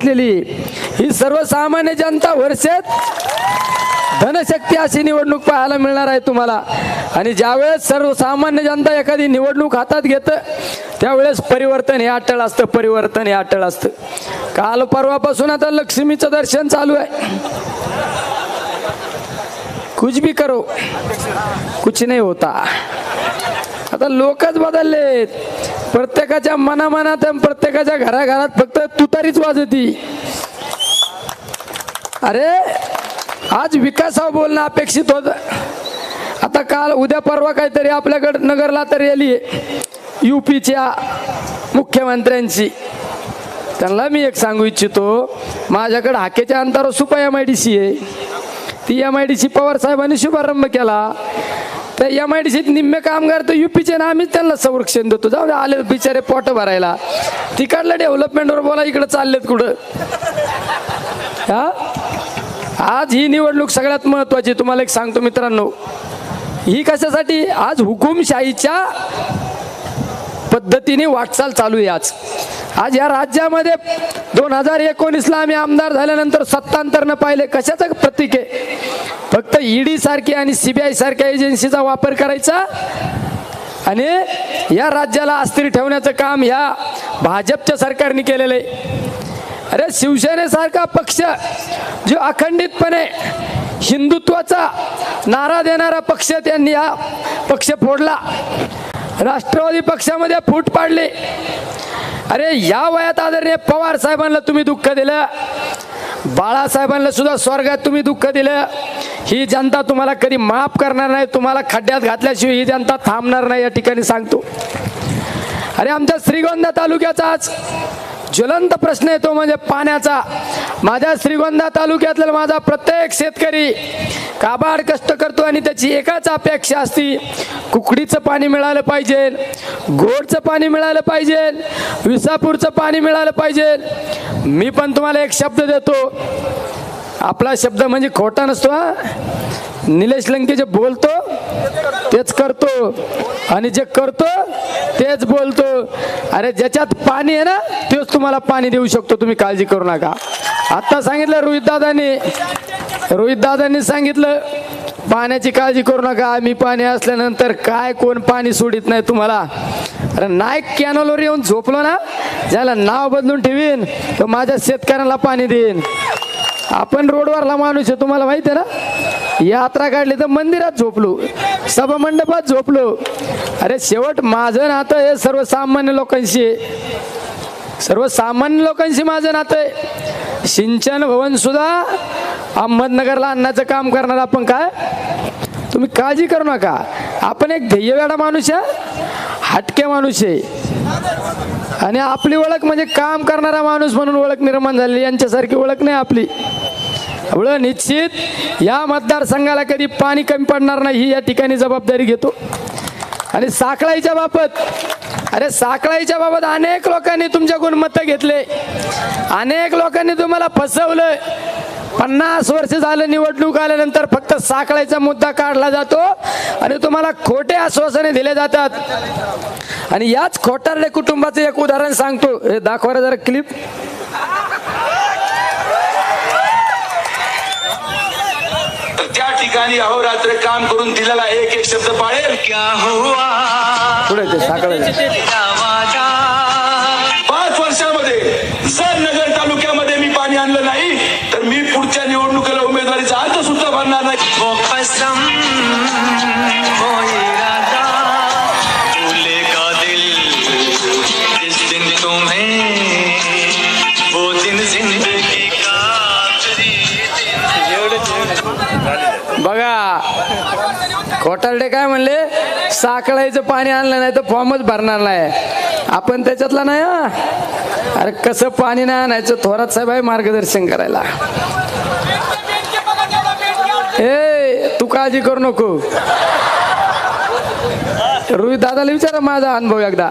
घेतलेली ही सर्वसामान्य जनता वर्षेत धनशक्ती अशी निवडणूक पाहायला मिळणार आहे तुम्हाला. आणि ज्यावेळेस सर्वसामान्य जनता एखादी निवडणूक हातात घेतं त्यावेळेस परिवर्तन हे अटळ असतं परिवर्तन हे अटळ असतं. काल परवापासून आता लक्ष्मीचं दर्शन चालू आहे. कुछ भी करो कुछ नाही होता. आता लोकच बदललेत. प्रत्येकाच्या मनामनात आणि प्रत्येकाच्या घराघरात फक्त तुतारीच वाजती अरे आज विकासावर बोलणं अपेक्षित होत. आता काल उद्या परवा काहीतरी आपल्याकडे नगरला तर आली आहे. युपीच्या मुख्यमंत्र्यांची. त्यांना मी एक सांगू इच्छितो माझ्याकडे हाकेच्या अंतरावर Supa M I D C आहे. ती M I D C Pawar साहेबांनी शुभारंभ केला. तर एम आय डी सीत निम्मे कामगार तर युपीचे ना आम्हीच त्यांना संरक्षण देतो. जाऊ दे आले बिचारे पोट भरायला. तिकडलं डेव्हलपमेंटवर बोला इकडं चाललेत कुठं? हा? आज ही निवडणूक सगळ्यात महत्वाची तुम्हाला एक सांगतो मित्रांनो. ही कशासाठी? आज हुकुमशाहीच्या पद्धतीने वाटचाल चालू आहे आज. आज या राज्यामध्ये दोन हजार एकोणीसला आम्ही आमदार झाल्यानंतर सत्तांतरनं पाहिले. कशाचं प्रतीक आहे? फक्त ईडी सारखी आणि सीबीआय सारख्या एजन्सीचा वापर करायचा. आणि या राज्याला अस्थिर ठेवण्याचं काम या भाजपच्या सरकारने केलेलं आहे. अरे शिवसेनेसारखा पक्ष जो अखंडितपणे हिंदुत्वाचा नारा देणारा पक्ष त्यांनी हा पक्ष फोडला. राष्ट्रवादी पक्षामध्ये फूट पाडली. अरे या वयात आदरणीय पवार साहेबांना तुम्ही दुःख दिलं. बाळासाहेबांना सुद्धा स्वर्गात तुम्ही दुःख दिलं. ही जनता तुम्हाला कधी माफ करणार नाही तुम्हाला खड्ड्यात घातल्याशिवाय ही जनता थांबणार नाही या ठिकाणी सांगतो. अरे आमच्या श्रीगोंदा तालुक्याचा आज ज्वलंत प्रश्न येतो म्हणजे पाण्याचा. माझ्या श्रीगोंदा तालुक्यातला माझा प्रत्येक शेतकरी काबाड कष्ट करतो आणि त्याची एकाच अपेक्षा असती कुकडीचं पाणी मिळालं पाहिजे गोडचं पाणी मिळालं पाहिजे विसापूरचं पाणी मिळालं पाहिजे. मी पण तुम्हाला एक शब्द देतो. आपला शब्द म्हणजे खोटा नसतो हा. निलेश लंके जे बोलतो तेच करतो. आणि जे करतो तेच बोलतो. अरे ज्याच्यात पाणी आहे ना तेच तुम्हाला पाणी देऊ शकतो. तुम्ही काळजी करू नका. आत्ता सांगितलं रोहित रोहितदादांनी रोहित सांगितलं पाण्याची काळजी करू नका. मी पाणी असल्यानंतर काय कोण पाणी सोडित नाही तुम्हाला? अरे नाईक कॅनलवर येऊन झोपलो ना ज्याला नाव बदलून ठेवीन तो माझ्या शेतकऱ्यांना पाणी देईन. आपण रोडवरला माणूस आहे तुम्हाला माहिती आहे ना? यात्रा काढली तर मंदिरात झोपलो. सभामंडपात झोपलो. अरे शेवट माझं नातं हे सर्वसामान्य लोकांशी. आहे सर्वसामान्य लोकांशी माझं नातं आहे. सिंचन भवन सुद्धा अहमदनगरला आणण्याचं काम करणार आपण काय? तुम्ही काळजी करू नका. आपण एक ध्येयवेडा माणूस आहे. हटके माणूस आहे. आणि आपली ओळख म्हणजे काम करणारा माणूस म्हणून ओळख निर्माण झाली यांच्यासारखी ओळख नाही आपली. एवढं निश्चित या मतदारसंघाला कधी पाणी कमी पडणार नाही ही या ठिकाणी जबाबदारी घेतो. आणि साखळाईच्या बाबत अरे साखळाईच्या बाबत अनेक लोकांनी तुमच्याकडून मतं घेतले. अनेक लोकांनी तुम्हाला फसवलं पन्नास वर्ष झालं निवडणूक आल्यानंतर फक्त साखळाईचा मुद्दा काढला जातो आणि तुम्हाला खोटे आश्वासने दिले जातात. आणि याच खोटारडे कुटुंबाचं एक उदाहरण सांगतो. हे दाखवा जरा क्लिप त्या ठिकाणी अहोरात्र काम करून दिलेला एक एक शब्द पाळेल. क्या हुआ? खोटारडे काय म्हणले? साखळाईचं पाणी आणलं नाही तर फॉर्मच भरणार नाही. आपण त्याच्यातला नाही हा? अरे कसं पाणी नाही आणायचं? थोरात साहेब आहे मार्गदर्शन करायला. ए तू काळजी करू नको. रोहित दादाला विचारा माझा अनुभव एकदा.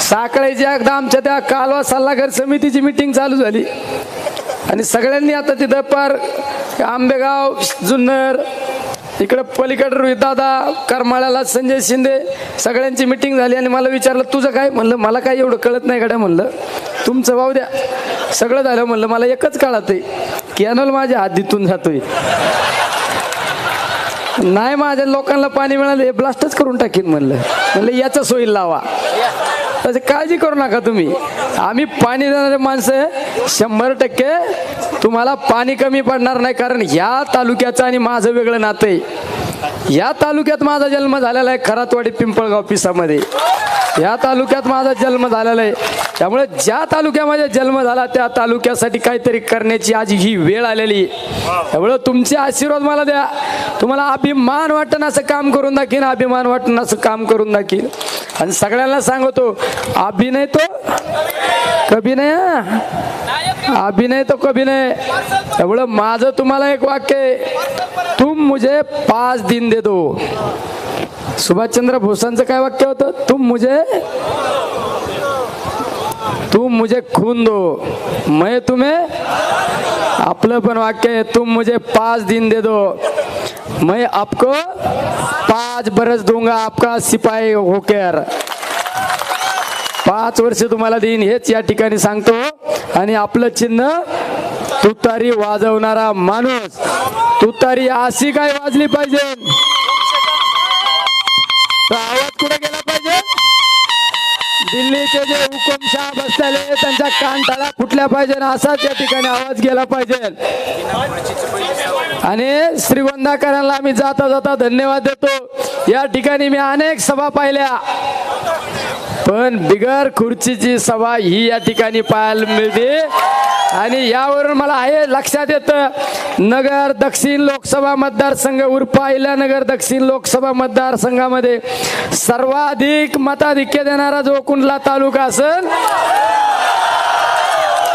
साखळाईची एकदा आमच्या त्या कालवा सल्लागार समितीची मिटिंग चालू झाली. आणि सगळ्यांनी आता तिथं पार आंबेगाव जुन्नर इकडे पलीकडे रोहित दादा करमाळ्याला संजय शिंदे सगळ्यांची मिटिंग झाली आणि मला विचारलं तुझं काय? म्हणलं मला काय एवढं कळत नाही गड्या म्हणलं. तुमचं वाहू द्या. सगळं झालं म्हणलं मला एकच काळात आहे कॅनल माझ्या हातीतून जातोय. नाही माझ्या लोकांना पाणी मिळालं हे ब्लास्टच करून टाकीन म्हणलं. म्हणलं याचं सोयी लावा. त्याची काळजी करू नका तुम्ही. आम्ही पाणी देणारे माणसं शंभर टक्के तुम्हाला पाणी कमी पडणार नाही कारण ह्या तालुक्याचं आणि माझं वेगळं नातं आहे. या तालुक्यात माझा जन्म झालेला आहे खरातवाडी पिंपळगाव पिसामध्ये. या तालुक्यात माझा जन्म झालेला आहे. त्यामुळे ज्या तालुक्यामध्ये जन्म झाला त्या तालुक्यासाठी काहीतरी करण्याची आज ही वेळ आलेली आहे. त्यामुळे तुमचे आशीर्वाद मला द्या. तुम्हाला अभिमान वाटणं असं काम करून दाखीन अभिमान वाटणं असं काम करून दाखीन. आणि सगळ्यांना सांगतो अभिनय तो कभी नाही अभिनय तो कभी नाही एवढं माझं तुम्हाला एक वाक्य आहे. तुम मुझे पाच दिन दे दो. सुभाषचंद्र भोसांचं काय वाक्य होतं? तुम मुझे तुम मुझे खून दो. मैं तुम्हें आपलं पण वाक्य आहे तुम मुझे पाच दिन दे दो. मैं आपको पाच बरस दूंगा आपका सिपाही होकर। पाच वर्ष तुम्हाला देईन हेच या ठिकाणी सांगतो. आणि आपलं चिन्ह तुतारी वाजवणारा माणूस. तुतारी अशी काय वाजली पाहिजे? आवाज कुठे गेला पाहिजे? दिल्लीचे जे हुकुमशाह बसलेले त्यांच्या कान फुटल्या पाहिजे असाच या ठिकाणी आवाज गेला पाहिजे. आणि श्रीगोंदाकरांना आम्ही जाता जाता धन्यवाद देतो. या ठिकाणी मी अनेक सभा पाहिल्या. पण बिगर खुर्चीची सभा ही या ठिकाणी पाहायला मिळते. आणि यावरून मला हे लक्षात येतं नगर दक्षिण लोकसभा मतदारसंघ उर्फ नगर दक्षिण लोकसभा मतदारसंघामध्ये सर्वाधिक मताधिक्य देणारा जो कुंडला तालुका असेल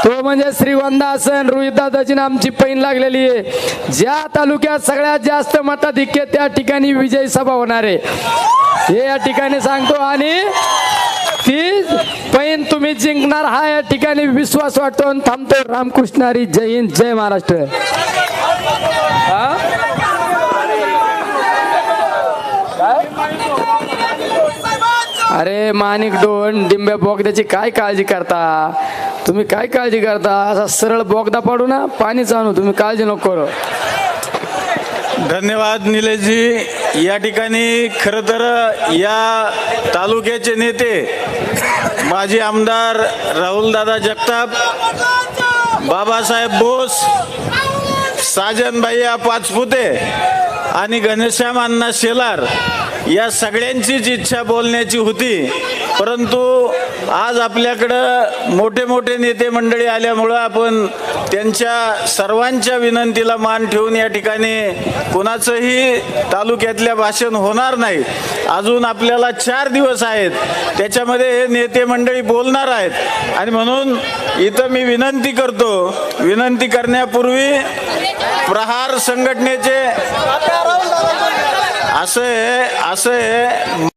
तो म्हणजे श्रीवंदासन रोहितदादाची आमची पैन लागलेली आहे. ज्या तालुक्यात सगळ्यात जास्त मताधिक्य त्या ठिकाणी विजयी सभा होणार आहे. हे या ठिकाणी सांगतो आणि ती पैन तुम्ही जिंकणार हा या ठिकाणी विश्वास वाटतो आणि थांबतो. रामकृष्णारी जय हिंद जय महाराष्ट्र. हा? अरे माणिक दोन डिंब्या बोगद्याची काय काळजी करता? तुम्ही काय काळजी करता? असा सरळ बोगदा पाडू ना पाणीच आणू. तुम्ही काळजी नको करू. धन्यवाद निलेशजी. या ठिकाणी खरं तर या तालुक्याचे नेते माजी आमदार राहुलदादा जगताप बाबासाहेब बोस साजनभाई पाचपुते आणि घनश्याम अण्णा शेलार या सगळ्यांचीच इच्छा बोलण्याची होती. परंतु आज आपल्याकडं मोठे मोठे नेते मंडळी आल्यामुळं आपण त्यांच्या सर्वांच्या विनंतीला मान ठेवून या ठिकाणी कुणाचंही तालुक्यातल्या भाषण होणार नाही. अजून आपल्याला चार दिवस आहेत. त्याच्यामध्ये हे नेते मंडळी बोलणार आहेत. आणि म्हणून इथं मी विनंती करतो विनंती करण्यापूर्वी प्रहार संघटनेचे असं आहे असं आहे